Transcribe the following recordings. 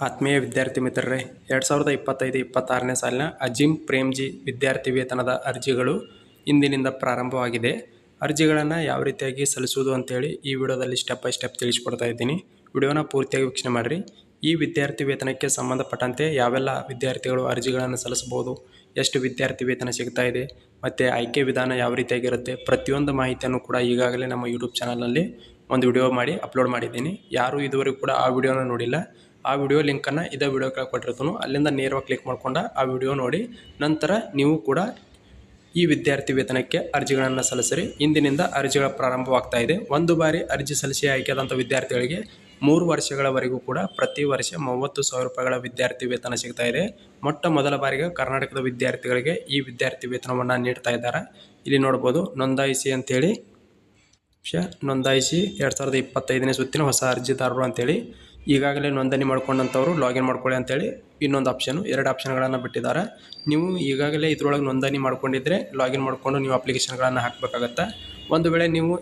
ಆತ್ಮೀಯ ವಿದ್ಯಾರ್ಥಿ ಮಿತ್ರರೇ, ಎರಡು ಸಾವಿರದ ಇಪ್ಪತ್ತೈದು ಇಪ್ಪತ್ತಾರನೇ ಸಾಲಿನ ಅಜಿಮ್ ಪ್ರೇಮ್ಜಿ ವಿದ್ಯಾರ್ಥಿ ವೇತನದ ಅರ್ಜಿಗಳು ಇಂದಿನಿಂದ ಪ್ರಾರಂಭವಾಗಿದೆ. ಅರ್ಜಿಗಳನ್ನು ಯಾವ ರೀತಿಯಾಗಿ ಸಲ್ಲಿಸುವುದು ಅಂತೇಳಿ ಈ ವಿಡಿಯೋದಲ್ಲಿ ಸ್ಟೆಪ್ ಬೈ ಸ್ಟೆಪ್ ತಿಳಿಸ್ಕೊಡ್ತಾ ಇದ್ದೀನಿ. ವಿಡಿಯೋನ ಪೂರ್ತಿಯಾಗಿ ವೀಕ್ಷಣೆ ಮಾಡಿರಿ. ಈ ವಿದ್ಯಾರ್ಥಿ ವೇತನಕ್ಕೆ ಸಂಬಂಧಪಟ್ಟಂತೆ ಯಾವೆಲ್ಲ ವಿದ್ಯಾರ್ಥಿಗಳು ಅರ್ಜಿಗಳನ್ನು ಸಲ್ಲಿಸಬಹುದು, ಎಷ್ಟು ವಿದ್ಯಾರ್ಥಿ ವೇತನ ಸಿಗ್ತಾ ಇದೆ, ಮತ್ತು ಆಯ್ಕೆ ವಿಧಾನ ಯಾವ ರೀತಿಯಾಗಿರುತ್ತೆ ಪ್ರತಿಯೊಂದು ಮಾಹಿತಿಯನ್ನು ಕೂಡ ಈಗಾಗಲೇ ನಮ್ಮ ಯೂಟ್ಯೂಬ್ ಚಾನಲ್ನಲ್ಲಿ ಒಂದು ವಿಡಿಯೋ ಮಾಡಿ ಅಪ್ಲೋಡ್ ಮಾಡಿದ್ದೀನಿ. ಯಾರು ಇದುವರೆಗೂ ಕೂಡ ಆ ವಿಡಿಯೋನ ನೋಡಿಲ್ಲ. ಆ ವಿಡಿಯೋ ಲಿಂಕನ್ನು ಇದೇ ವಿಡಿಯೋ ಕೆಳಗೆ ಕೊಟ್ಟಿರ್ತಾನೋ. ಅಲ್ಲಿಂದ ನೇರವಾಗಿ ಕ್ಲಿಕ್ ಮಾಡ್ಕೊಂಡು ಆ ವಿಡಿಯೋ ನೋಡಿ. ನಂತರ ನೀವು ಕೂಡ ಈ ವಿದ್ಯಾರ್ಥಿ ವೇತನಕ್ಕೆ ಅರ್ಜಿಗಳನ್ನು ಸಲ್ಲಿಸಿರಿ. ಇಂದಿನಿಂದ ಅರ್ಜಿಗಳ ಪ್ರಾರಂಭವಾಗ್ತಾ ಇದೆ. ಒಂದು ಬಾರಿ ಅರ್ಜಿ ಸಲ್ಲಿಸಿ ಆಯ್ಕೆಯಾದಂಥ ವಿದ್ಯಾರ್ಥಿಗಳಿಗೆ ಮೂರು ವರ್ಷಗಳವರೆಗೂ ಕೂಡ ಪ್ರತಿ ವರ್ಷ ಮೂವತ್ತು ಸಾವಿರ ರೂಪಾಯಿಗಳ ವಿದ್ಯಾರ್ಥಿ ವೇತನ ಸಿಗ್ತಾ ಇದೆ. ಮೊಟ್ಟ ಮೊದಲ ಬಾರಿಗೆ ಕರ್ನಾಟಕದ ವಿದ್ಯಾರ್ಥಿಗಳಿಗೆ ಈ ವಿದ್ಯಾರ್ಥಿ ವೇತನವನ್ನು ನೀಡ್ತಾ ಇದ್ದಾರೆ. ಇಲ್ಲಿ ನೋಡ್ಬೋದು, ನೋಂದಾಯಿಸಿ ಅಂತೇಳಿ ನೋಂದಾಯಿಸಿ ಎರಡು ಸಾವಿರದ ಇಪ್ಪತ್ತೈದನೇ ಸುತ್ತಿನ ಹೊಸ ಅರ್ಜಿದಾರರು ಅಂತೇಳಿ ಈಗಾಗಲೇ ನೋಂದಣಿ ಮಾಡ್ಕೊಂಡಂಥವ್ರು ಲಾಗಿನ್ ಮಾಡ್ಕೊಳ್ಳಿ ಅಂತೇಳಿ ಇನ್ನೊಂದು ಆಪ್ಷನು ಎರಡು ಆಪ್ಷನ್ಗಳನ್ನು ಬಿಟ್ಟಿದ್ದಾರೆ. ನೀವು ಈಗಾಗಲೇ ಇದ್ರೊಳಗೆ ನೋಂದಣಿ ಮಾಡ್ಕೊಂಡಿದ್ರೆ ಲಾಗಿನ್ ಮಾಡಿಕೊಂಡು ನೀವು ಅಪ್ಲಿಕೇಶನ್ಗಳನ್ನು ಹಾಕಬೇಕಾಗತ್ತೆ? ಒಂದು ವೇಳೆ ನೀವು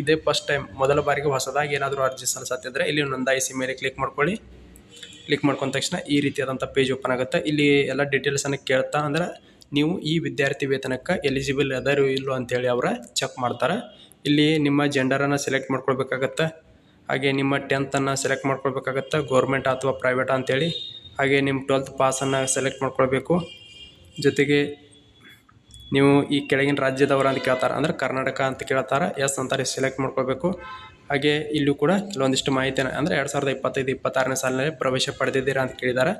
ಇದೇ ಫಸ್ಟ್ ಟೈಮ್ ಮೊದಲ ಬಾರಿಗೆ ಹೊಸದಾಗಿ ಏನಾದರೂ ಅರ್ಜಿ ಸಲ್ಲಿಸತ್ತಿದ್ರೆ ಇಲ್ಲಿ ನೋಂದಾಯಿಸಿ ಮೇಲೆ ಕ್ಲಿಕ್ ಮಾಡ್ಕೊಳ್ಳಿ. ಕ್ಲಿಕ್ ಮಾಡ್ಕೊಂಡ ತಕ್ಷಣ ಈ ರೀತಿಯಾದಂಥ ಪೇಜ್ ಓಪನ್ ಆಗುತ್ತೆ. ಇಲ್ಲಿ ಎಲ್ಲ ಡೀಟೇಲ್ಸನ್ನು ಕೇಳ್ತಾ ಅಂದ್ರೆ ನೀವು ಈ ವಿದ್ಯಾರ್ಥಿ ವೇತನಕ್ಕೆ ಎಲಿಜಿಬಲ್ ಅದಾರು ಇಲ್ಲೋ ಅಂತೇಳಿ ಅವರ ಚೆಕ್ ಮಾಡ್ತಾರೆ. ಇಲ್ಲಿ ನಿಮ್ಮ ಜೆಂಡರನ್ನು ಸೆಲೆಕ್ಟ್ ಮಾಡ್ಕೊಳ್ಬೇಕಾಗತ್ತೆ? ಹಾಗೆ ನಿಮ್ಮ ಟೆಂತನ್ನು ಸೆಲೆಕ್ಟ್ ಮಾಡ್ಕೊಳ್ಬೇಕಾಗತ್ತೆ ಗೌರ್ಮೆಂಟ್ ಅಥವಾ ಪ್ರೈವೇಟ್ ಅಂತೇಳಿ. ಹಾಗೆ ನಿಮ್ಮ ಟ್ವೆಲ್ತ್ ಪಾಸನ್ನು ಸೆಲೆಕ್ಟ್ ಮಾಡ್ಕೊಳ್ಬೇಕು. ಜೊತೆಗೆ ನೀವು ಈ ಕೆಳಗಿನ ರಾಜ್ಯದವರು ಅಂತ ಕೇಳ್ತಾರೆ ಅಂದ್ರೆ ಕರ್ನಾಟಕ ಅಂತ ಕೇಳ್ತಾರೆ, ಎಸ್ ಅಂತಾರೆ ಸೆಲೆಕ್ಟ್ ಮಾಡ್ಕೋಬೇಕು ಹಾಗೆ ಇಲ್ಲೂ ಕೂಡ ಕೆಲವೊಂದಿಷ್ಟು ಮಾಹಿತಿನ ಅಂದರೆ ಎರಡು ಸಾವಿರದ ಇಪ್ಪತ್ತೈದು, ಇಪ್ಪತ್ತಾರನೇ ಸಾಲಿನಲ್ಲಿ ಪ್ರವೇಶ ಪಡೆದಿದ್ದೀರಾ ಅಂತ ಕೇಳಿದ್ದಾರೆ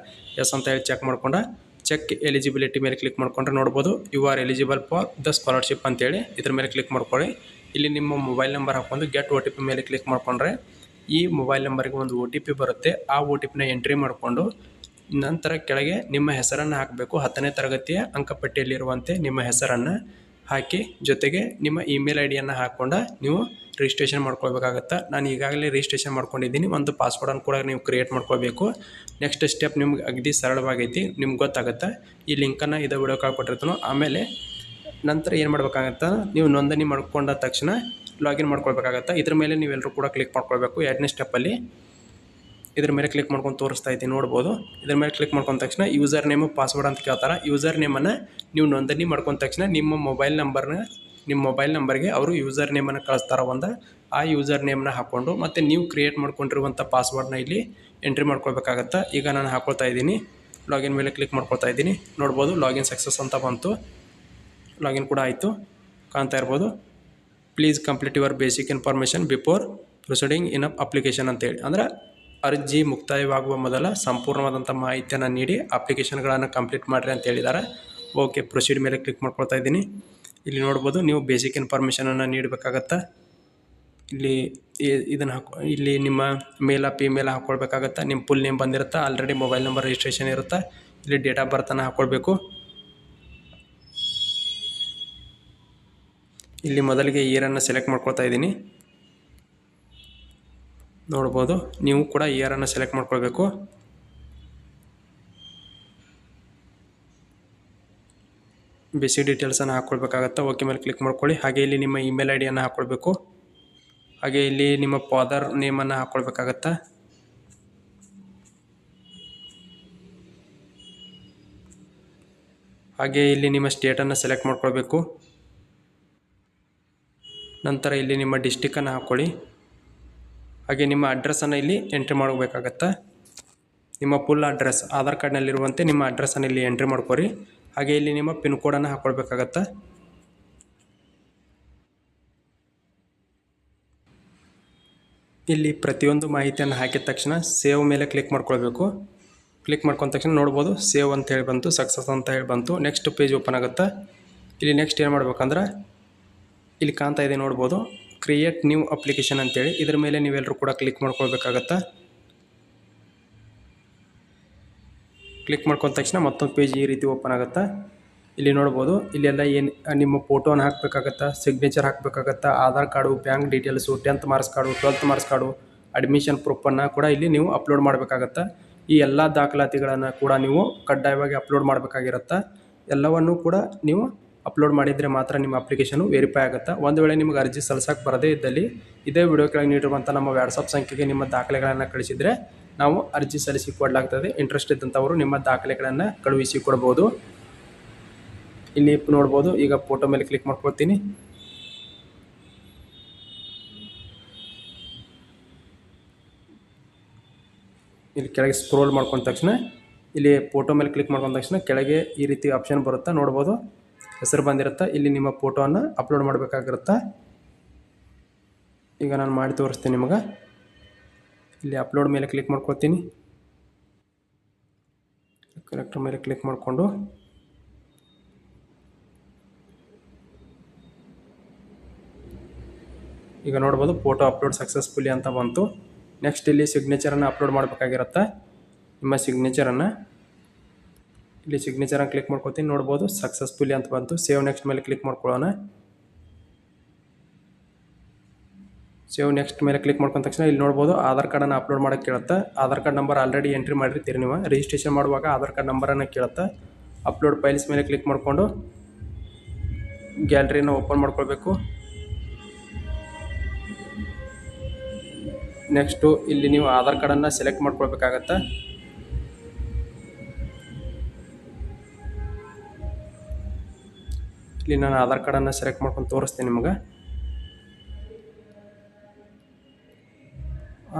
ಎಸ್ ಅಂತ ಹೇಳಿ ಚೆಕ್ ಮಾಡ್ಕೊಂಡು ಚೆಕ್ ಎಲಿಜಿಬಿಲಿಟಿ ಮೇಲೆ ಕ್ಲಿಕ್ ಮಾಡ್ಕೊಂಡ್ರೆ ನೋಡ್ಬೋದು. You are eligible for the scholarship ಅಂತೇಳಿ ಇದ್ರ ಮೇಲೆ ಕ್ಲಿಕ್ ಮಾಡ್ಕೊಳ್ಳಿ. ಇಲ್ಲಿ ನಿಮ್ಮ ಮೊಬೈಲ್ ನಂಬರ್ ಹಾಕೊಂಡು ಗೆಟ್ ಒ ಟಿ ಪಿ ಮೇಲೆ ಕ್ಲಿಕ್ ಮಾಡ್ಕೊಂಡ್ರೆ ಈ ಮೊಬೈಲ್ ನಂಬರ್ಗೆ ಒಂದು ಒ ಟಿ ಪಿ ಬರುತ್ತೆ. ಆ ಒ ಟಿ ಪಿನ ಎಂಟ್ರಿ ಮಾಡಿಕೊಂಡು ನಂತರ ಕೆಳಗೆ ನಿಮ್ಮ ಹೆಸರನ್ನು ಹಾಕಬೇಕು. ಹತ್ತನೇ ತರಗತಿಯ ಅಂಕಪಟ್ಟಿಯಲ್ಲಿರುವಂತೆ ನಿಮ್ಮ ಹೆಸರನ್ನು ಹಾಕಿ, ಜೊತೆಗೆ ನಿಮ್ಮ ಇಮೇಲ್ ಐ ಡಿಯನ್ನು ಹಾಕ್ಕೊಂಡು ನೀವು ರಿಜಿಸ್ಟ್ರೇಷನ್ ಮಾಡ್ಕೊಳ್ಬೇಕಾಗತ್ತೆ? ನಾನು ಈಗಾಗಲೇ ರಿಜಿಸ್ಟ್ರೇಷನ್ ಮಾಡ್ಕೊಂಡಿದ್ದೀನಿ. ಒಂದು ಪಾಸ್ವರ್ಡನ್ನು ಕೂಡ ನೀವು ಕ್ರಿಯೇಟ್ ಮಾಡ್ಕೋಬೇಕು ನೆಕ್ಸ್ಟ್ ಸ್ಟೆಪ್ ನಿಮ್ಗೆ ಅಗದಿ ಸರಳವಾಗೈತಿ. ನಿಮ್ಗೆ ಗೊತ್ತಾಗುತ್ತೆ? ಈ ಲಿಂಕನ್ನು ಇದೇ ವಿಡಿಯೋ ಕೊಟ್ಟಿರ್ತಾನೋ? ಆಮೇಲೆ ನಂತರ ಏನು ಮಾಡಬೇಕಾಗತ್ತೆ? ನೀವು ನೋಂದಣಿ ಮಾಡ್ಕೊಂಡ ತಕ್ಷಣ ಲಾಗಿನ್ ಮಾಡ್ಕೊಳ್ಬೇಕಾಗತ್ತೆ. ಇದ್ರ ಮೇಲೆ ನೀವೆಲ್ಲರೂ ಕೂಡ ಕ್ಲಿಕ್ ಮಾಡ್ಕೊಳ್ಬೇಕು. ಎರಡನೇ ಸ್ಟೆಪ್ಪಲ್ಲಿ ಇದ್ರ ಮೇಲೆ ಕ್ಲಿಕ್ ಮಾಡ್ಕೊಂಡು ತೋರಿಸ್ತಾ ಇದ್ದೀನಿ, ನೋಡ್ಬೋದು. ಇದ್ರ ಮೇಲೆ ಕ್ಲಿಕ್ ಮಾಡ್ಕೊಂಡ ತಕ್ಷಣ ಯೂಸರ್ ನೇಮು ಪಾಸ್ವರ್ಡ್ ಅಂತ ಕೇಳ್ತಾರೆ. ಯೂಸರ್ ನೇಮನ್ನು ನೀವು ನೋಂದಣಿ ಮಾಡ್ಕೊಂಡ ತಕ್ಷಣ ನಿಮ್ಮ ಮೊಬೈಲ್ ನಂಬರ್ನ ನಿಮ್ಮ ಮೊಬೈಲ್ ನಂಬರ್ಗೆ ಅವರು ಯೂಸರ್ ನೇಮನ್ನು ಕಳಿಸ್ತಾರೆ ಒಂದು, ಆ ಯೂಸರ್ ನೇಮ್ನ ಹಾಕ್ಕೊಂಡು ಮತ್ತು ನೀವು ಕ್ರಿಯೇಟ್ ಮಾಡ್ಕೊಂಡಿರುವಂಥ ಪಾಸ್ವರ್ಡ್ನ ಇಲ್ಲಿ ಎಂಟ್ರಿ ಮಾಡ್ಕೊಳ್ಬೇಕಾಗತ್ತೆ. ಈಗ ನಾನು ಹಾಕ್ಕೊಳ್ತಾ ಇದ್ದೀನಿ. ಲಾಗಿನ್ ಮೇಲೆ ಕ್ಲಿಕ್ ಮಾಡ್ಕೊಳ್ತಾ ಇದ್ದೀನಿ. ನೋಡ್ಬೋದು, ಲಾಗಿನ್ ಸಕ್ಸಸ್ ಅಂತ ಬಂತು. ಲಾಗಿನ್ ಕೂಡ ಆಯಿತು. ಕಾಣ್ತಾ ಇರ್ಬೋದು. Please complete your basic information before proceeding in app application ಅಂತೇಳಿ. ಅಂದ್ರೆ ಅರ್ಜಿ ಮುಕ್ತಾಯವಾಗುವ ಮೊದಲ ಸಂಪೂರ್ಣವಾದಂಥ ಮಾಹಿತಿಯನ್ನು ನೀಡಿ ಅಪ್ಲಿಕೇಶನ್ಗಳನ್ನು ಕಂಪ್ಲೀಟ್ ಮಾಡಿರಿ ಅಂತ ಹೇಳಿದ್ದಾರೆ ಓಕೆ ಪ್ರೊಸೀಡ್ ಮೇಲೆ ಕ್ಲಿಕ್ ಮಾಡ್ಕೊಳ್ತಾ ಇದ್ದೀನಿ. ಇಲ್ಲಿ ನೋಡ್ಬೋದು ನೀವು ಬೇಸಿಕ್ ಇನ್ಫಾರ್ಮೇಷನನ್ನು ನೀಡಬೇಕಾಗತ್ತೆ? ಇಲ್ಲಿ ಇದನ್ನು ಹಾಕೊ, ಇಲ್ಲಿ ನಿಮ್ಮ ಮೇಲ ಫಿಮೇಲ ಹಾಕ್ಕೊಳ್ಬೇಕಾಗತ್ತೆ ನಿಮ್ಮ ಫುಲ್ ನೇಮ್ ಬಂದಿರುತ್ತೆ? ಆಲ್ರೆಡಿ ಮೊಬೈಲ್ ನಂಬರ್ ರಿಜಿಸ್ಟ್ರೇಷನ್ ಇರುತ್ತೆ? ಇಲ್ಲಿ ಡೇಟ್ ಆಫ್ ಬರ್ತನ್ನು ಹಾಕ್ಕೊಳ್ಬೇಕು ಇಲ್ಲಿ ಮೊದಲಿಗೆ ಇಯರನ್ನು ಸೆಲೆಕ್ಟ್ ಮಾಡ್ಕೊಳ್ತಾ ಇದ್ದೀನಿ. ನೋಡ್ಬೋದು, ನೀವು ಕೂಡ ಇಯರನ್ನು ಸೆಲೆಕ್ಟ್ ಮಾಡ್ಕೊಳ್ಬೇಕು. ಬೇಸಿಕ್ ಡೀಟೇಲ್ಸನ್ನು ಹಾಕ್ಕೊಳ್ಬೇಕಾಗತ್ತೆ ಓಕೆ ಮೇಲೆ ಕ್ಲಿಕ್ ಮಾಡ್ಕೊಳ್ಳಿ. ಹಾಗೆ ಇಲ್ಲಿ ನಿಮ್ಮ ಇಮೇಲ್ ಐ ಡಿಯನ್ನು ಹಾಕ್ಕೊಳ್ಬೇಕು ಹಾಗೆ ಇಲ್ಲಿ ನಿಮ್ಮ ಫಾದರ್ ನೇಮನ್ನು ಹಾಕ್ಕೊಳ್ಬೇಕಾಗತ್ತೆ ಹಾಗೆ ಇಲ್ಲಿ ನಿಮ್ಮ ಸ್ಟೇಟನ್ನು ಸೆಲೆಕ್ಟ್ ಮಾಡ್ಕೊಳ್ಬೇಕು. ನಂತರ ಇಲ್ಲಿ ನಿಮ್ಮ ಡಿಸ್ಟಿಕ್ಕನ್ನು ಹಾಕ್ಕೊಳ್ಳಿ ಹಾಗೆ ನಿಮ್ಮ ಅಡ್ರೆಸ್ಸನ್ನು ಇಲ್ಲಿ ಎಂಟ್ರಿ ಮಾಡಬೇಕಾಗತ್ತೆ ನಿಮ್ಮ ಫುಲ್ ಅಡ್ರೆಸ್ ಆಧಾರ್ ಕಾರ್ಡ್ನಲ್ಲಿರುವಂತೆ ನಿಮ್ಮ ಅಡ್ರೆಸ್ಸನ್ನು ಇಲ್ಲಿ ಎಂಟ್ರಿ ಮಾಡ್ಕೊರಿ. ಹಾಗೆ ಇಲ್ಲಿ ನಿಮ್ಮ ಪಿನ್ ಕೋಡನ್ನು ಹಾಕ್ಕೊಳ್ಬೇಕಾಗತ್ತೆ ಇಲ್ಲಿ ಪ್ರತಿಯೊಂದು ಮಾಹಿತಿಯನ್ನು ಹಾಕಿದ ತಕ್ಷಣ ಸೇವ್ ಮೇಲೆ ಕ್ಲಿಕ್ ಮಾಡ್ಕೊಳ್ಬೇಕು. ಕ್ಲಿಕ್ ಮಾಡ್ಕೊಂಡ ತಕ್ಷಣ ನೋಡ್ಬೋದು, ಸೇವ್ ಅಂತ ಹೇಳಿ ಬಂತು ಸಕ್ಸಸ್ ಅಂತ ಹೇಳಿ ಬಂತು. ನೆಕ್ಸ್ಟ್ ಪೇಜ್ ಓಪನ್ ಆಗುತ್ತೆ? ಇಲ್ಲಿ ನೆಕ್ಸ್ಟ್ ಏನು ಮಾಡ್ಬೇಕಂದ್ರೆ ಇಲ್ಲಿ ಕಾಣ್ತಾ ಇದೆ ನೋಡ್ಬೋದು. ಕ್ರಿಯೇಟ್ ನ್ಯೂ ಅಪ್ಲಿಕೇಶನ್ ಅಂತೇಳಿ. ಇದ್ರ ಮೇಲೆ ನೀವೆಲ್ಲರೂ ಕೂಡ ಕ್ಲಿಕ್ ಮಾಡ್ಕೊಳ್ಬೇಕಾಗತ್ತೆ? ಕ್ಲಿಕ್ ಮಾಡ್ಕೊಂಡ ತಕ್ಷಣ ಮತ್ತೊಂದು ಪೇಜ್ ಈ ರೀತಿ ಓಪನ್ ಆಗುತ್ತೆ? ಇಲ್ಲಿ ನೋಡ್ಬೋದು. ಇಲ್ಲೆಲ್ಲ ಏನು, ನಿಮ್ಮ ಫೋಟೋನ ಹಾಕಬೇಕಾಗತ್ತೆ? ಸಿಗ್ನೇಚರ್ ಹಾಕಬೇಕಾಗತ್ತೆ? Aadhaar card bank details tenth marks card twelfth marks card admission ಪ್ರೂಫನ್ನು ಕೂಡ ಇಲ್ಲಿ ನೀವು ಅಪ್ಲೋಡ್ ಮಾಡಬೇಕಾಗತ್ತೆ? ಈ ಎಲ್ಲ ದಾಖಲಾತಿಗಳನ್ನು ಕೂಡ ನೀವು ಕಡ್ಡಾಯವಾಗಿ ಅಪ್ಲೋಡ್ ಮಾಡಬೇಕಾಗಿರುತ್ತೆ? ಎಲ್ಲವನ್ನು ಕೂಡ ನೀವು ಅಪ್ಲೋಡ್ ಮಾಡಿದರೆ ಮಾತ್ರ ನಿಮ್ಮ ಅಪ್ಲಿಕೇಶನು ವೆರಿಫೈ ಆಗುತ್ತೆ? ಒಂದು ವೇಳೆ ನಿಮಗೆ ಅರ್ಜಿ ಸಲ್ಸಕ್ಕೆ ಬರದೇ ಇದ್ದಲ್ಲಿ ಇದೇ ವಿಡಿಯೋ ಕೆಳಗೆ ನೀಡಿರುವಂಥ ನಮ್ಮ ವ್ಯಾಟ್ಸಪ್ ಸಂಖ್ಯೆಗೆ ನಿಮ್ಮ ದಾಖಲೆಗಳನ್ನು ಕಳಿಸಿದರೆ ನಾವು ಅರ್ಜಿ ಸಲ್ಲಿಸಿ ಕೊಡಲಾಗ್ತದೆ. ಇಂಟ್ರೆಸ್ಟ್ ಇದ್ದಂಥವರು ನಿಮ್ಮ ದಾಖಲೆಗಳನ್ನು ಕಳುಹಿಸಿ ಕೊಡ್ಬೋದು. ಇಲ್ಲಿ ನೋಡ್ಬೋದು. ಈಗ ಫೋಟೋ ಮೇಲೆ ಕ್ಲಿಕ್ ಮಾಡ್ಕೊಳ್ತೀನಿ. ಇಲ್ಲಿ ಕೆಳಗೆ ಸ್ಕ್ರೋಲ್ ಮಾಡ್ಕೊಂಡ ತಕ್ಷಣ, ಇಲ್ಲಿ ಫೋಟೋ ಮೇಲೆ ಕ್ಲಿಕ್ ಮಾಡ್ಕೊಂಡ ತಕ್ಷಣ ಕೆಳಗೆ ಈ ರೀತಿ ಆಪ್ಷನ್ ಬರುತ್ತೆ ನೋಡ್ಬೋದು. ಹೆಸರು ಬಂದಿರುತ್ತೆ? ಇಲ್ಲಿ ನಿಮ್ಮ ಫೋಟೋವನ್ನು ಅಪ್ಲೋಡ್ ಮಾಡಬೇಕಾಗಿರುತ್ತೆ? ಈಗ ನಾನು ಮಾಡಿ ತೋರಿಸ್ತೀನಿ ನಿಮಗೆ. ಇಲ್ಲಿ ಅಪ್ಲೋಡ್ ಮೇಲೆ ಕ್ಲಿಕ್ ಮಾಡ್ಕೊತೀನಿ. ಕರೆಕ್ಟರ್ ಮೇಲೆ ಕ್ಲಿಕ್ ಮಾಡಿಕೊಂಡು. ಈಗ ನೋಡ್ಬೋದು ಫೋಟೋ ಅಪ್ಲೋಡ್ ಸಕ್ಸಸ್ಫುಲಿ ಅಂತ ಬಂತು. ನೆಕ್ಸ್ಟ್ ಇಲ್ಲಿ ಸಿಗ್ನೇಚರನ್ನು ಅಪ್ಲೋಡ್ ಮಾಡಬೇಕಾಗಿರುತ್ತೆ? ನಿಮ್ಮ ಸಿಗ್ನೇಚರನ್ನು ಇಲ್ಲಿ ಸಿಗ್ನೇಚರನ್ನು ಕ್ಲಿಕ್ ಮಾಡ್ಕೊತೀನಿ, ನೋಡ್ಬೋದು. ಸಕ್ಸಸ್ಫುಲಿ ಅಂತ ಬಂತು. ಸೇವ್ ನೆಕ್ಸ್ಟ್ ಮೇಲೆ ಕ್ಲಿಕ್ ಮಾಡ್ಕೊಳ್ಳೋಣ. ಸೇವ್ ನೆಕ್ಸ್ಟ್ ಮೇಲೆ ಕ್ಲಿಕ್ ಮಾಡ್ಕೊಂಡ ತಕ್ಷಣ ಇಲ್ಲಿ ನೋಡ್ಬೋದು, ಆಧಾರ್ ಕಾರ್ಡನ್ನು ಅಪ್ಲೋಡ್ ಮಾಡೋಕ್ಕೆ ಕೇಳುತ್ತೆ. Aadhaar card number already entry ಮಾಡಿರ್ತೀರಿ ನೀವು. ರಿಜಿಸ್ಟ್ರೇಷನ್ ಮಾಡುವಾಗ ಆಧಾರ್ ಕಾರ್ಡ್ ನಂಬರನ್ನು ಕೇಳುತ್ತೆ. ಅಪ್ಲೋಡ್ ಫೈಲ್ಸ್ ಮೇಲೆ ಕ್ಲಿಕ್ ಮಾಡಿಕೊಂಡು ಗ್ಯಾಲರಿನ ಓಪನ್ ಮಾಡ್ಕೊಳ್ಬೇಕು. ನೆಕ್ಸ್ಟು ಇಲ್ಲಿ ನೀವು ಆಧಾರ್ ಕಾರ್ಡನ್ನು ಸೆಲೆಕ್ಟ್ ಮಾಡ್ಕೊಳ್ಬೇಕಾಗತ್ತೆ. ಇಲ್ಲಿ ನಾನು ಆಧಾರ್ ಕಾರ್ಡನ್ನು ಸೆಲೆಕ್ಟ್ ಮಾಡ್ಕೊಂಡು ತೋರಿಸ್ತೀನಿ ನಿಮಗೆ.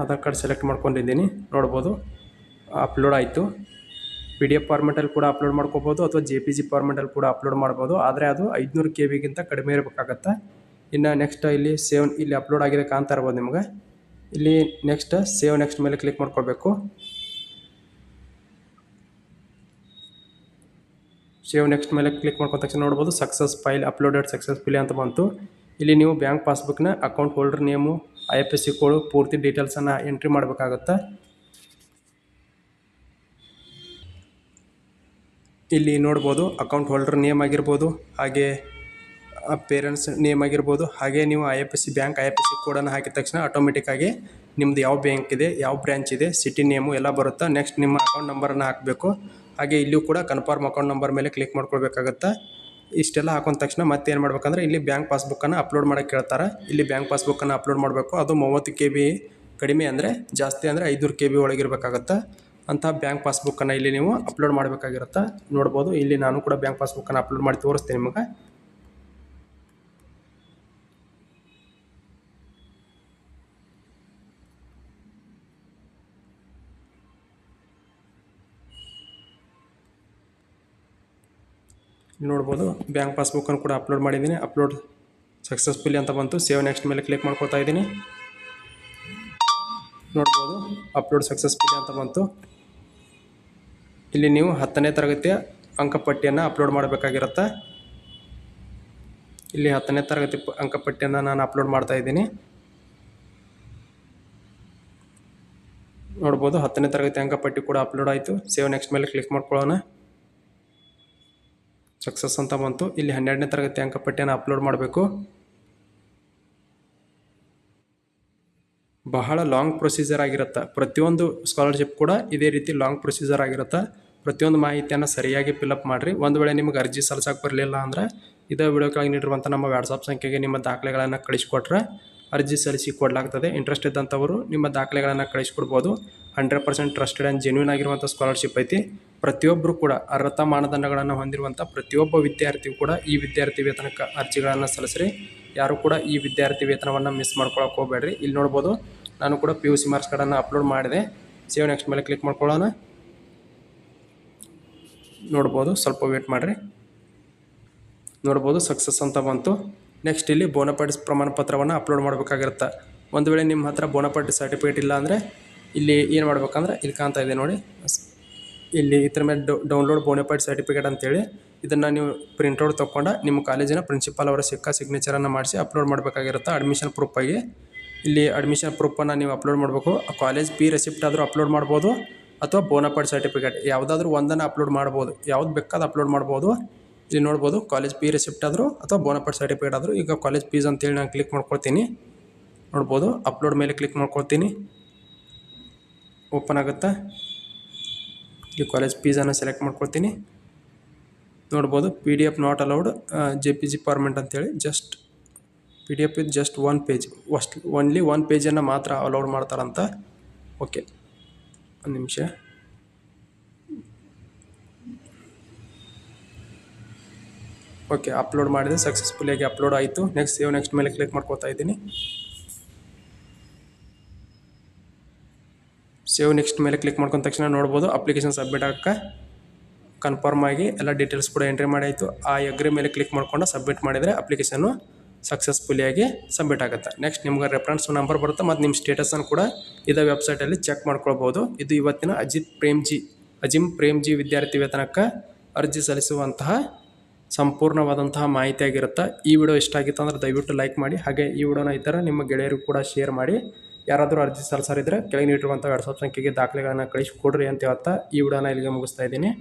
ಆಧಾರ್ ಕಾರ್ಡ್ ಸೆಲೆಕ್ಟ್ ಮಾಡ್ಕೊಂಡಿದ್ದೀನಿ, ನೋಡ್ಬೋದು. ಅಪ್ಲೋಡ್ ಆಯಿತು. ಪಿ ಡಿ ಎಫ್ ಫಾರ್ಮೆಟಲ್ಲಿ ಕೂಡ ಅಪ್ಲೋಡ್ ಮಾಡ್ಕೋಬೋದು ಅಥವಾ ಜೆ ಪಿ ಜಿ ಫಾರ್ಮೆಟಲ್ಲಿ ಕೂಡ ಅಪ್ಲೋಡ್ ಮಾಡ್ಬೋದು. ಆದರೆ ಅದು ಐದುನೂರು ಕೆ ಬಿಗಿಂತ ಕಡಿಮೆ ಇರಬೇಕಾಗತ್ತೆ. ಇನ್ನು ನೆಕ್ಸ್ಟ್ ಇಲ್ಲಿ ಸೇವ್ ಇಲ್ಲಿ ಅಪ್ಲೋಡ್ ಆಗಿದೆ ಕಾಣ್ತಾ ಇರ್ಬೋದು ನಿಮಗೆ. ಇಲ್ಲಿ ನೆಕ್ಸ್ಟ್ ಸೇವ್ ನೆಕ್ಸ್ಟ್ ಮೇಲೆ ಕ್ಲಿಕ್ ಮಾಡ್ಕೊಳ್ಬೇಕು. ಸೇವ್ ನೆಕ್ಸ್ಟ್ ಮೇಲೆ ಕ್ಲಿಕ್ ಮಾಡ್ಕೊಂಡ ತಕ್ಷಣ ನೋಡ್ಬೋದು ಸಕ್ಸಸ್ ಫೈಲ್ ಅಪ್ಲೋಡೆಡ್ ಸಕ್ಸಸ್ಫುಲಿ ಅಂತ ಬಂತು. ಇಲ್ಲಿ ನೀವು bank ಪಾಸ್ಬುಕ್ನ account holder name I F S C code ಪೂರ್ತಿ ಡೀಟೇಲ್ಸನ್ನು ಎಂಟ್ರಿ ಮಾಡಬೇಕಾಗತ್ತೆ? ಇಲ್ಲಿ ನೋಡ್ಬೋದು ಅಕೌಂಟ್ ಹೋಲ್ಡರ್ ನೇಮ್ ಆಗಿರ್ಬೋದು, ಹಾಗೆ ಪೇರೆಂಟ್ಸ್ ನೇಮ್ ಆಗಿರ್ಬೋದು, ಹಾಗೆ ನೀವು I F S C bank I F S C ಕೋಡನ್ನು ಹಾಕಿದ ತಕ್ಷಣ ಆಟೋಮೆಟಿಕ್ಕಾಗಿ ನಿಮ್ಮದು ಯಾವ ಬ್ಯಾಂಕ್ ಇದೆ, ಯಾವ ಬ್ರ್ಯಾಂಚ್ ಇದೆ ಸಿಟಿ ನೇಮು ಎಲ್ಲ ಬರುತ್ತೆ? ನೆಕ್ಸ್ಟ್ ನಿಮ್ಮ ಅಕೌಂಟ್ ನಂಬರನ್ನು ಹಾಕಬೇಕು. ಹಾಗೆ ಇಲ್ಲಿಯೂ ಕೂಡ ಕನ್ಫರ್ಮ್ ಅಕೌಂಟ್ ನಂಬರ್ ಮೇಲೆ ಕ್ಲಿಕ್ ಮಾಡ್ಕೊಳ್ಬೇಕಾಗತ್ತೆ. ಇಷ್ಟೆಲ್ಲ ಹಾಕೊಂಡ ತಕ್ಷಣ ಮತ್ತೆ ಏನು ಮಾಡ್ಬೇಕಂದ್ರೆ ಇಲ್ಲಿ ಬ್ಯಾಂಕ್ ಪಾಸ್ಬುಕ್ಕನ್ನು ಅಪ್ಲೋಡ್ ಮಾಡೋಕ್ಕೆ ಕೇಳ್ತಾರೆ ಇಲ್ಲಿ ಬ್ಯಾಂಕ್ ಪಾಸ್ಬುಕ್ಕನ್ನು ಅಪ್ಲೋಡ್ ಮಾಡಬೇಕು. ಅದು ಮೂವತ್ತು ಕೆ ಬಿ ಕಡಿಮೆ ಅಂದರೆ ಜಾಸ್ತಿ ಅಂದರೆ ಐದುನೂರು ಕೆ ಬಿ ಒಳಗಿರಬೇಕಾಗತ್ತೆ ಅಂಥ ಬ್ಯಾಂಕ್ ಪಾಸ್ಬುಕ್ಕನ್ನು ಇಲ್ಲಿ ನೀವು ಅಪ್ಲೋಡ್ ಮಾಡಬೇಕಾಗಿರುತ್ತೆ. ನೋಡ್ಬೋದು, ಇಲ್ಲಿ ನಾನು ಕೂಡ ಬ್ಯಾಂಕ್ ಪಾಸ್ಬುಕ್ಕನ್ನು ಅಪ್ಲೋಡ್ ಮಾಡಿ ತೋರಿಸ್ತೀನಿ ನಿಮಗೆ. ನೋಡ್ಬೋದು. ಬ್ಯಾಂಕ್ ಪಾಸ್ಬುಕ್ಕನ್ನು ಕೂಡ ಅಪ್ಲೋಡ್ ಮಾಡಿದ್ದೀನಿ. ಅಪ್ಲೋಡ್ ಸಕ್ಸಸ್ಫುಲಿ ಅಂತ ಬಂತು. ಸೇವ್ ನೆಕ್ಸ್ಟ್ ಮೇಲೆ ಕ್ಲಿಕ್ ಮಾಡ್ಕೊತಾ ಇದ್ದೀನಿ. ನೋಡ್ಬೋದು. ಅಪ್ಲೋಡ್ ಸಕ್ಸಸ್ಫುಲಿ ಅಂತ ಬಂತು. ಇಲ್ಲಿ ನೀವು ಹತ್ತನೇ ತರಗತಿಯ ಅಂಕಪಟ್ಟಿಯನ್ನು ಅಪ್ಲೋಡ್ ಮಾಡಬೇಕಾಗಿರುತ್ತೆ. ಇಲ್ಲಿ ಹತ್ತನೇ ತರಗತಿ ಅಂಕಪಟ್ಟಿಯನ್ನು ನಾನು ಅಪ್ಲೋಡ್ ಮಾಡ್ತಾ ಇದ್ದೀನಿ. ನೋಡ್ಬೋದು. ಹತ್ತನೇ ತರಗತಿ ಅಂಕಪಟ್ಟಿ ಕೂಡ ಅಪ್ಲೋಡ್ ಆಯಿತು. ಸೇವ್ ನೆಕ್ಸ್ಟ್ ಮೇಲೆ ಕ್ಲಿಕ್ ಮಾಡ್ಕೊಳ್ಳೋಣ. ಸಕ್ಸಸ್ ಅಂತ ಬಂತು. ಇಲ್ಲಿ ಹನ್ನೆರಡನೇ ತರಗತಿ ಅಂಕಪಟ್ಟಿಯನ್ನು ಅಪ್ಲೋಡ್ ಮಾಡಬೇಕು. ಬಹಳ ಲಾಂಗ್ ಪ್ರೊಸೀಜರ್ ಆಗಿರುತ್ತೆ. ಪ್ರತಿಯೊಂದು ಸ್ಕಾಲರ್ಶಿಪ್ ಕೂಡ ಇದೇ ರೀತಿ ಲಾಂಗ್ ಪ್ರೊಸೀಜರ್ ಆಗಿರುತ್ತೆ. ಪ್ರತಿಯೊಂದು ಮಾಹಿತಿಯನ್ನು ಸರಿಯಾಗಿ ಫಿಲಪ್ ಮಾಡಿರಿ. ಒಂದು ವೇಳೆ ನಿಮಗೆ ಅರ್ಜಿ ಸಲ್ಸಕ್ಕೆ ಬರಲಿಲ್ಲ ಅಂದರೆ ಇದೇ ವಿಡಿಯೋ ನೀಡಿರುವಂಥ ನಮ್ಮ ವಾಟ್ಸಪ್ ಸಂಖ್ಯೆಗೆ ನಿಮ್ಮ ದಾಖಲೆಗಳನ್ನು ಕಳಿಸಿಕೊಟ್ರೆ ಅರ್ಜಿ ಸಲ್ಲಿಸಿ ಕೊಡಲಾಗ್ತದೆ. ಇಂಟ್ರೆಸ್ಟ್ ಇದ್ದಂಥವರು ನಿಮ್ಮ ದಾಖಲೆಗಳನ್ನು ಕಳಿಸ್ಕೊಡ್ಬೋದು. Hundred percent trusted and genuine ಆಗಿರುವಂಥ ಸ್ಕಾಲರ್ಶಿಪ್ ಐತಿ. ಪ್ರತಿಯೊಬ್ಬರು ಕೂಡ ಅರ್ಹತಾ ಮಾನದಂಡಗಳನ್ನು ಹೊಂದಿರುವಂಥ ಪ್ರತಿಯೊಬ್ಬ ವಿದ್ಯಾರ್ಥಿಯು ಕೂಡ ಈ ವಿದ್ಯಾರ್ಥಿ ವೇತನಕ್ಕೆ ಅರ್ಜಿಗಳನ್ನು ಸಲ್ಲಿಸ್ರಿ. ಯಾರು ಕೂಡ ಈ ವಿದ್ಯಾರ್ಥಿ ವೇತನವನ್ನು ಮಿಸ್ ಮಾಡ್ಕೊಳಕ್ಕೆ ಹೋಗಬೇಡ್ರಿ. ಇಲ್ಲಿ ನೋಡ್ಬೋದು, ನಾನು ಕೂಡ ಪಿ ಯು ಸಿ ಮಾರ್ಕ್ಸ್ ಕಾರ್ಡನ್ನು ಅಪ್ಲೋಡ್ ಮಾಡಿದೆ. ಸೇವ್ ನೆಕ್ಸ್ಟ್ ಮೇಲೆ ಕ್ಲಿಕ್ ಮಾಡ್ಕೊಳ್ಳೋಣ. ನೋಡ್ಬೋದು, ಸ್ವಲ್ಪ ವೇಟ್ ಮಾಡಿರಿ. ನೋಡ್ಬೋದು ಸಕ್ಸಸ್ ಅಂತ ಬಂತು. ನೆಕ್ಸ್ಟ್ ಇಲ್ಲಿ ಬೋನಪೈಡ್ಸ್ ಪ್ರಮಾಣ ಪತ್ರವನ್ನು ಅಪ್ಲೋಡ್ ಮಾಡಬೇಕಾಗಿರುತ್ತೆ. ಒಂದು ವೇಳೆ ನಿಮ್ಮ ಹತ್ರ ಬೋನಪೈಡ್ ಸರ್ಟಿಫಿಕೇಟ್ ಇಲ್ಲ ಅಂದರೆ, ಇಲ್ಲಿ ಏನು ಮಾಡ್ಬೇಕಂದ್ರೆ, ಇಲ್ಲಿ ಕಾಣ್ತಾ ಇದೆ ನೋಡಿ. ಇಲ್ಲಿ ಇದ್ರ ಮೇಲೆ ಡೌನ್ಲೋಡ್ ಬೋನಫೈಡ್ ಸರ್ಟಿಫಿಕೇಟ್ ಅಂತೇಳಿ ಇದನ್ನು ನೀವು ಪ್ರಿಂಟೌಟ್ ತೊಗೊಂಡು ನಿಮ್ಮ ಕಾಲೇಜಿನ ಪ್ರಿನ್ಸಿಪಾಲ್ ಅವರ ಸಿಕ್ಕ ಸಿಗ್ನೇಚರನ್ನು ಮಾಡಿಸಿ ಅಪ್ಲೋಡ್ ಮಾಡಬೇಕಾಗಿರುತ್ತೆ ಅಡ್ಮಿಷನ್ ಪ್ರೂಫಾಗಿ ಇಲ್ಲಿ ಅಡ್ಮಿಷನ್ ಪ್ರೂಫನ್ನು ನೀವು ಅಪ್ಲೋಡ್ ಮಾಡಬೇಕು. ಕಾಲೇಜ್ ಪಿ ರೆಸಿಪ್ಟ್ ಆದರೂ ಅಪ್ಲೋಡ್ ಮಾಡ್ಬೋದು ಅಥವಾ ಬೋನಫೈಡ್ ಸರ್ಟಿಫಿಕೇಟ್ ಯಾವುದಾದ್ರೂ ಒಂದನ್ನು ಅಪ್ಲೋಡ್ ಮಾಡ್ಬೋದು. ಯಾವ್ದು ಬೇಕಾದ ಅಪ್ಲೋಡ್ ಮಾಡ್ಬೋದು. ಇಲ್ಲಿ ನೋಡ್ಬೋದು ಕಾಲೇಜ್ ಪಿ ರೆಸಿಪ್ಟ್ ಆದರೂ ಅಥವಾ ಬೋನಫೈಡ್ ಸರ್ಟಿಫಿಕೇಟ್ ಆದರೂ ಈಗ ಕಾಲೇಜ್ ಫೀಸ್ ಅಂತೇಳಿ ನಾನು ಕ್ಲಿಕ್ ಮಾಡ್ಕೊಳ್ತೀನಿ. ನೋಡ್ಬೋದು ಅಪ್ಲೋಡ್ ಮೇಲೆ ಕ್ಲಿಕ್ ಮಾಡ್ಕೊಳ್ತೀನಿ. ಓಪನ್ ಆಗುತ್ತೆ? ಈ ಕಾಲೇಜ್ ಪೀಸನ್ನು ಸೆಲೆಕ್ಟ್ ಮಾಡ್ಕೊಳ್ತೀನಿ. ನೋಡ್ಬೋದು P D F not allowed J P G format ಅಂತೇಳಿ ಜಸ್ಟ್ ಪಿ ಡಿ ಎಫ್ ಇದು ಜಸ್ಟ್ ಒನ್ ಪೇಜ್ ಅಷ್ಟು ಓನ್ಲಿ ಒನ್ ಪೇಜನ್ನು ಮಾತ್ರ ಅಲೌಡ್ ಮಾಡ್ತಾರಂತ. ಓಕೆ ಒಂದು ನಿಮಿಷ. ಓಕೆ ಅಪ್ಲೋಡ್ ಮಾಡಿದೆ. ಸಕ್ಸಸ್ಫುಲಿಯಾಗಿ ಅಪ್ಲೋಡ್ ಆಯಿತು. ನೆಕ್ಸ್ಟ್ ಸೇವ್ ನೆಕ್ಸ್ಟ್ ಮೇಲೆ ಕ್ಲಿಕ್ ಮಾಡ್ಕೊತಾ ಇದ್ದೀನಿ. ಸೇವ್ ನೆಕ್ಸ್ಟ್ ಮೇಲೆ ಕ್ಲಿಕ್ ಮಾಡ್ಕೊಂಡ ತಕ್ಷಣ ನೋಡ್ಬೋದು. ಅಪ್ಲಿಕೇಶನ್ ಸಬ್ಮಿಟ್ ಆಗಕ್ಕೆ ಕನ್ಫರ್ಮ್ ಆಗಿ ಎಲ್ಲ ಡೀಟೇಲ್ಸ್ ಕೂಡ ಎಂಟ್ರಿ ಮಾಡಾಯಿತು. ಆ ಎಗ್ರಿ ಮೇಲೆ ಕ್ಲಿಕ್ ಮಾಡ್ಕೊಂಡು ಸಬ್ಮಿಟ್ ಮಾಡಿದರೆ ಅಪ್ಲಿಕೇಶನ್ನು ಸಕ್ಸಸ್ಫುಲಿಯಾಗಿ ಸಬ್ಮಿಟ್ ಆಗುತ್ತೆ. ನೆಕ್ಸ್ಟ್ ನಿಮ್ಗೆ ರೆಫರೆನ್ಸ್ ನಂಬರ್ ಬರುತ್ತೆ ಮತ್ತು ನಿಮ್ಮ ಸ್ಟೇಟಸನ್ನು ಕೂಡ ಇದೇ ವೆಬ್ಸೈಟಲ್ಲಿ ಚೆಕ್ ಮಾಡ್ಕೊಳ್ಬೋದು. ಇದು ಇವತ್ತಿನ ಅಜಿತ್ ಪ್ರೇಮ್ಜಿ ಅಜಿಮ್ ಪ್ರೇಮ್ಜಿ ವಿದ್ಯಾರ್ಥಿ ವೇತನಕ್ಕೆ ಅರ್ಜಿ ಸಲ್ಲಿಸುವಂತಹ ಸಂಪೂರ್ಣವಾದಂತಹ ಮಾಹಿತಿಯಾಗಿರುತ್ತೆ ಈ ವಿಡಿಯೋ ಇಷ್ಟ ಆಗಿತ್ತು ಅಂದರೆ ದಯವಿಟ್ಟು ಲೈಕ್ ಮಾಡಿ. ಹಾಗೆ ಈ ವಿಡಿಯೋನ ಇದ್ದರೆ ನಿಮ್ಮ ಗೆಳೆಯರಿಗೂ ಕೂಡ ಶೇರ್ ಮಾಡಿ. ಯಾರಾದರೂ ಅರ್ಜಿ ಇದ್ದರೆ ಕೆಳಗೆ ನೀಡಿರುವಂಥ ವಾಟ್ಸಪ್ ಸಂಖ್ಯೆಗೆ ದಾಖಲೆಗಳನ್ನು ಕಳಿಸಿಕೊಡ್ರಿ ಅಂತ ಹೇಳ್ತಾ ಈ ವಿಡಿಯೋನ ಇಲ್ಲಿಗೆ ಮುಗಿಸ್ತಾ ಇದ್ದೀನಿ.